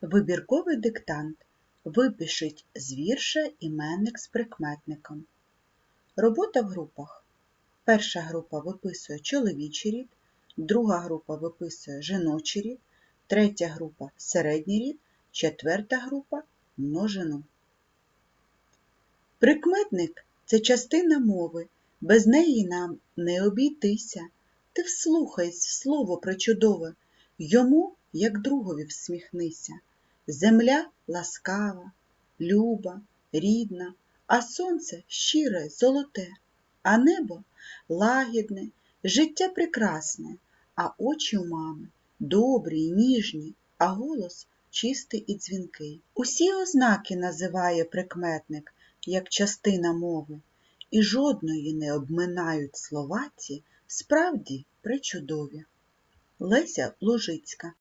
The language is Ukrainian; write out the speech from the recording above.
Вибірковий диктант. Випишіть з вірша іменник з прикметником. Робота в групах. Перша група виписує чоловічий рід, друга група виписує жіночий рід, третя група середній рід, четверта група множину. Прикметник це частина мови, без неї нам не обійтися. Ти вслухайся в слово причудове, йому, як другові, всміхнися. Земля ласкава, люба, рідна, а сонце щире, золоте, а небо лагідне, життя прекрасне, а очі у мами добрі, й ніжні, а голос чистий і дзвінкий. Усі ознаки називає прикметник як частина мови, і жодної не обминають слова ці справді пречудові. Леся Лужицька